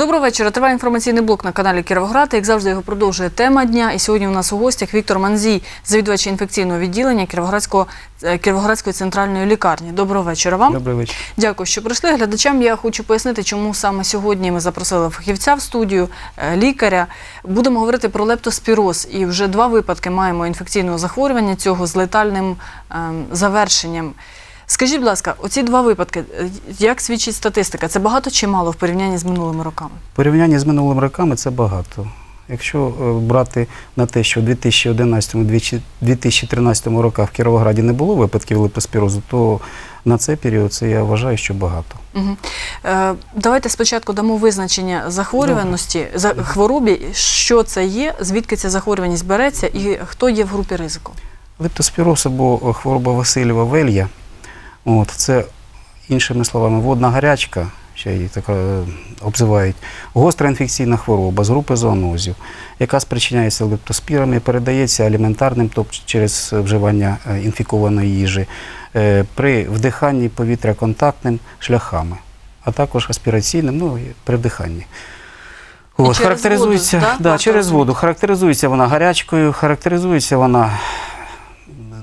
Доброго вечора. Триває інформаційний блок на каналі Кіровоград. Як завжди, його продовжує тема дня. І сьогодні у нас у гостях Віктор Манзій, завідувач інфекційного відділення Кіровоградського е, Кіровоградської центральної лікарні. Доброго вечора вам. Добрий вечір. Дякую, що прийшли. Глядачам я хочу пояснити, чому саме сьогодні ми запросили фахівця в студію, е, лікаря. Будемо говорити про лептоспіроз. І вже два випадки маємо інфекційного захворювання цього з летальним ем, завершенням. Скажіть, будь ласка, оці два випадки, е, як свідчить статистика? Це багато чи мало в порівнянні з минулими роками? В порівнянні з минулими роками це багато. Якщо е, брати на те, що у 2011-2013 роках в Кіровограді не було випадків лептоспірозу, то на цей період це я вважаю, що багато. Угу. Е, давайте спочатку дамо визначення захворюваності за хворобі, що це є, звідки ця захворюваність береться і хто є в групі ризику. Лептоспіроз або хвороба Васильєва Велья, от, це, іншими словами, водна гарячка, ще її так е, обзивають, гостра інфекційна хвороба з групи зоонозів, яка спричиняється лептоспірами, передається аліментарним, тобто через вживання е, інфікованої їжі, е, при вдиханні повітря контактним шляхами, а також аспіраційним, ну, при вдиханні. От, через характеризується, воду, да, да, через воду. Характеризується вона гарячкою, характеризується вона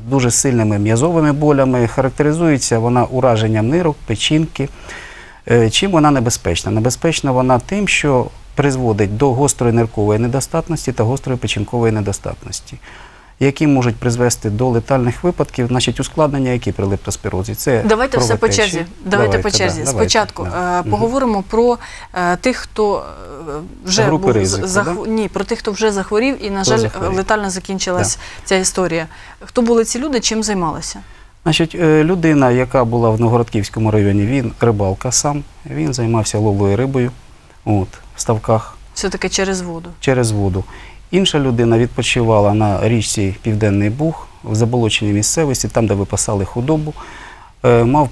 дуже сильними м'язовими болями, характеризується вона ураженням нирок, печінки. Е, Чим вона небезпечна? Небезпечна вона тим, що призводить до гострої ниркової недостатності та гострої печінкової недостатності, які можуть призвести до летальних випадків, значить ускладнення, які при лептоспірозі. Це Давайте все по черзі. Давайте, по черзі. давайте, Спочатку да. е, поговоримо про е, тих, хто е, вже Групи був ризику, захв... ні, про тих, хто вже захворів, і на Хто жаль, захворів. летально закінчилась ця історія. Хто були ці люди, чим займалися? Значить, людина, яка була в Новгородківському районі, він рибалка сам, він займався ловлею рибою от, в ставках Все таки через воду. через воду. Інша людина відпочивала на річці Південний Буг в заболоченій місцевості, там, де випасали худобу. Е, Мав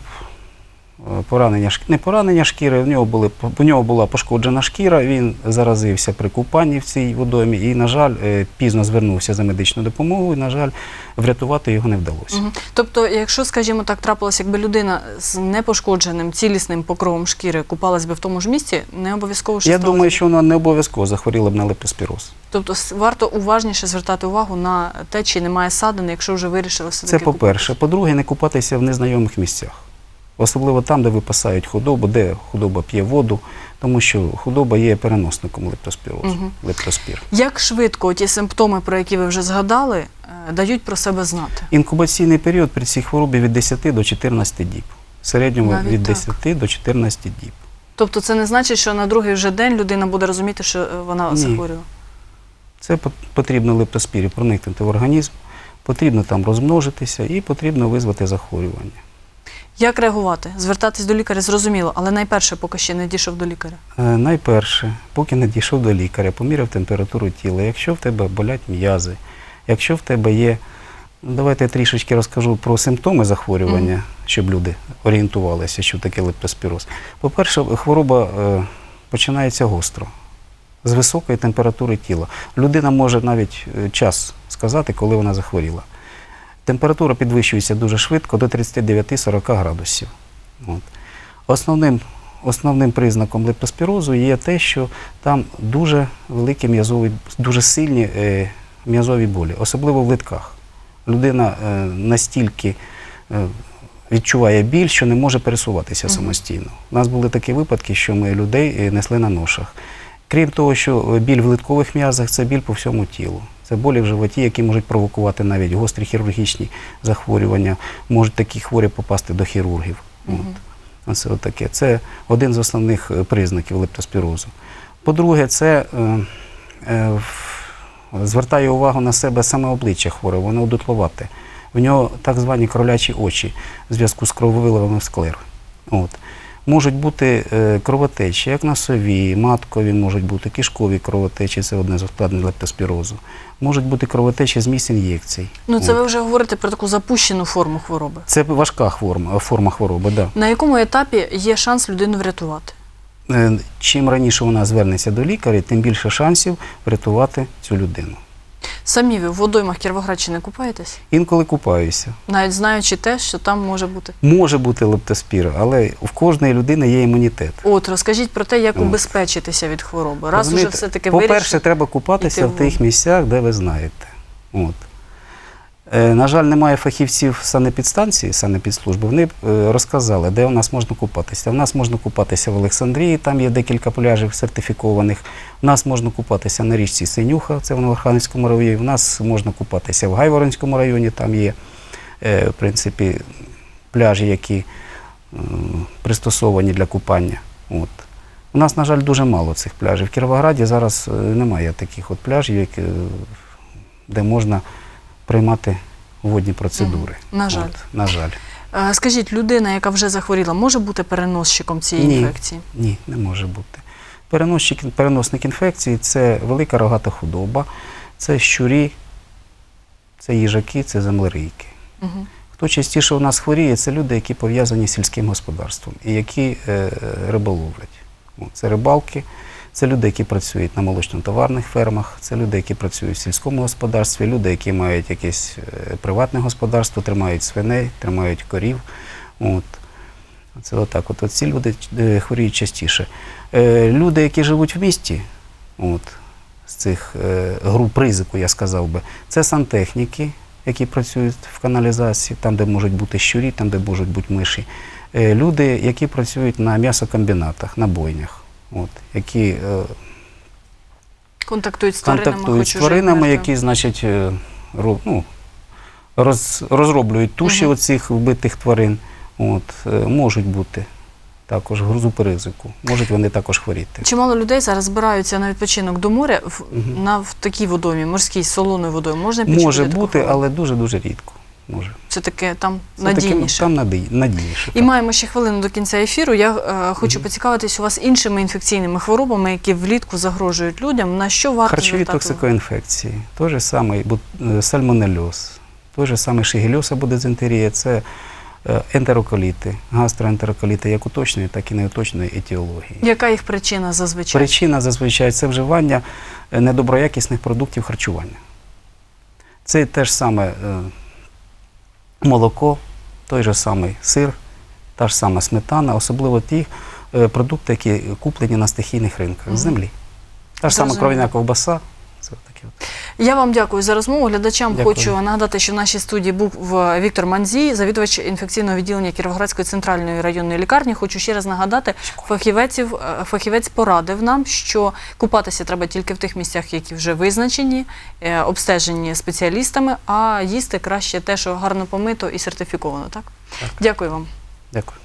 поранення, не поранення шкіри, в нього, були, у нього була пошкоджена шкіра, він заразився при купанні в цій водоймі і, на жаль, е, пізно звернувся за медичною допомогою, і, на жаль, врятувати його не вдалося. Мгм. Тобто, якщо, скажімо так, трапилось, якби людина з непошкодженим цілісним покровом шкіри купалась би в тому ж місці, не обов'язково що Я сталося думаю, що вона не обов'язково захворіла б на лептоспіроз. Тобто варто уважніше звертати увагу на те, чи немає садини, якщо вже вирішили все Це по-перше. По-друге, не купатися в незнайомих місцях. Особливо там, де випасають худобу, де худоба п'є воду, тому що худоба є переносником лептоспірозу. Мгм. Лептоспір. Як швидко ті симптоми, про які ви вже згадали, е, дають про себе знати? Інкубаційний період при цій хворобі від 10 до 14 діб. В середньому Навіть від так. 10 до 14 діб. Тобто це не значить, що на другий вже день людина буде розуміти, що е, вона Ні. захворює. Це потрібно лептоспірі проникнути в організм, потрібно там розмножитися і потрібно визвати захворювання. Як реагувати? Звертатись до лікаря зрозуміло, але найперше, поки ще не дійшов до лікаря. Е, Найперше, поки не дійшов до лікаря, поміряв температуру тіла. Якщо в тебе болять м'язи, якщо в тебе є, давайте я трішечки розкажу про симптоми захворювання, щоб люди орієнтувалися, що таке лептоспіроз. По-перше, хвороба е, починається гостро, з високої температури тіла. Людина може навіть е, час сказати, коли вона захворіла. Температура підвищується дуже швидко до 39-40 градусів. От. Основним, основним признаком лептоспірозу є те, що там дуже великі м'язові, дуже сильні е, м'язові болі, особливо в литках. Людина е, настільки е, відчуває біль, що не може пересуватися самостійно. У нас були такі випадки, що ми людей е, несли на ношах. Крім того, що е, біль в литкових м'язах це біль по всьому тілу. Це болі в животі, які можуть провокувати навіть гострі хірургічні захворювання. Можуть такі хворі попасти до хірургів. От. Оце отаке. Це один з основних е, признаків лептоспірозу. По-друге, це е, е, звертає увагу на себе саме обличчя хворого, воно одутловате. В нього так звані кролячі очі в зв'язку з крововиливами в склер. От. Можуть бути е, кровотечі, як носові, маткові, можуть бути кишкові кровотечі, це одне з ускладнень лептоспірозу. Можуть бути кровотечі з місць ін'єкцій. Ну це От. ви вже говорите про таку запущену форму хвороби. Це важка форма, форма хвороби, да. На якому етапі є шанс людину врятувати? Е, Чим раніше вона звернеться до лікаря, тим більше шансів врятувати цю людину. Самі ви в водоймах Кіровоградщини купаєтесь, Інколи купаюся. навіть знаючи те, що там може бути. Може бути лептоспіра, але в кожної людини є імунітет. От розкажіть про те, як От. убезпечитися від хвороби. Раз уже все таки По-перше, вирішили. треба купатися в тих місцях, де ви знаєте. От. Е, на жаль, немає фахівців санепідстанції, санепідслужби. Вони е, розказали, де у нас можна купатися. У нас можна купатися в Олександрії, там є декілька пляжів сертифікованих. У нас можна купатися на річці Синюха, це в Новоханівському районі. У нас можна купатися в Гайворонському районі, там є, е, в принципі, пляжі, які пристосовані для купання. От. У нас, на жаль, дуже мало цих пляжів. В Кіровограді зараз немає таких от пляжів, де можна приймати водні процедури. На жаль. От, на жаль. Скажіть, людина, яка вже захворіла, може бути переносчиком цієї Ні. інфекції? Ні, не може бути. Переносчик, переносник інфекції це велика рогата худоба, це щурі, це їжаки, це землерийки. Угу. Хто частіше у нас хворіє, це люди, які пов'язані з сільським господарством і які е, риболовлять. Це рибалки, це люди, які працюють на молочно-товарних фермах, це люди, які працюють в сільському господарстві, люди, які мають якесь е, приватне господарство, тримають свиней, тримають корів. От. Це отак. От, от ці люди е, хворіють частіше. Е, люди, які живуть в місті, от, з цих е, груп ризику, я сказав би, це сантехніки, які працюють в каналізації, там, де можуть бути щурі, там, де можуть бути миші. Е, люди, які працюють на м'ясокомбінатах, на бойнях, от, які е, Контактують з тваринами, контактують з тваринами, які, значить, е, ро- ну, роз, розроблюють туші Мгм. оцих вбитих тварин. От, е, можуть бути також групи ризику, можуть вони також хворіти. Чимало людей зараз збираються на відпочинок до моря в, Мгм. на в такій водоймі, морській, солоною водою. Можна Може бути, але дуже-дуже рідко. Може. Це таке там Це надійніше. там надій, надійніше. І так. маємо ще хвилину до кінця ефіру. Я е, хочу поцікавитись у вас іншими інфекційними хворобами, які влітку загрожують людям. На що варто Харчові звертати токсикоінфекції, той же самий е, сальмонельоз, той же самий шигельоз або дизентерія, це е, ентероколіти, гастроентероколіти, як уточної, так і неуточної етіології. Яка їх причина зазвичай? Причина зазвичай це вживання недоброякісних продуктів харчування. Це те ж саме молоко, той же самий сир, та ж сама сметана, особливо ті е, продукти, які куплені на стихійних ринках з землі. Та ж сама Зрозуміло. кров'яна ковбаса. От. Я вам дякую за розмову. Глядачам Дякую. хочу нагадати, що в нашій студії був Віктор Манзій, завідувач інфекційного відділення Кіровоградської центральної районної лікарні. Хочу ще раз нагадати, фахівеців, е, фахівець порадив нам, що купатися треба тільки в тих місцях, які вже визначені, е, обстежені спеціалістами, а їсти краще те, що гарно помито і сертифіковано. Так? Так. Дякую вам. Дякую.